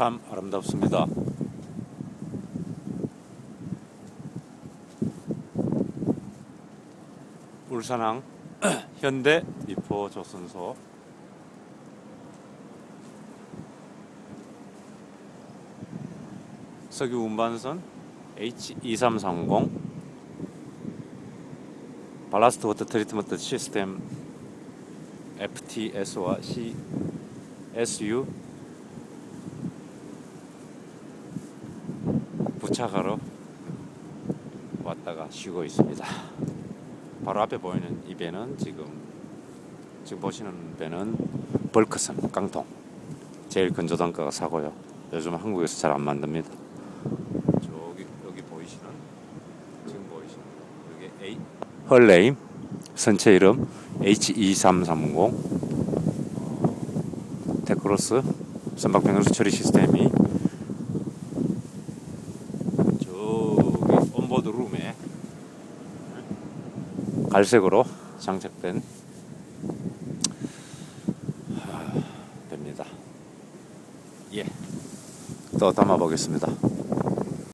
참 아름답습니다. 울산항 현대 미포 조선소 석유 운반선 H2330 발라스트 워터 트리트먼트 시스템 FTS와 CSU 부착하러 왔다가 쉬고 있습니다. 바로 앞에 보이는 이 배는 지금 지금 보시는 배는 벌크선 깡통. 제일 근조단가가 사고요. 요즘 한국에서 잘 안 만듭니다. 저기 여기 보이시는? 지금 보이시는? 여기 A? 헐레임 선체 이름 H2330 어, 테크로스. 선박 변경수 처리 시스템이 저기 온보드 룸에 갈색으로 장착된 하, 됩니다. 예, 또 담아 보겠습니다.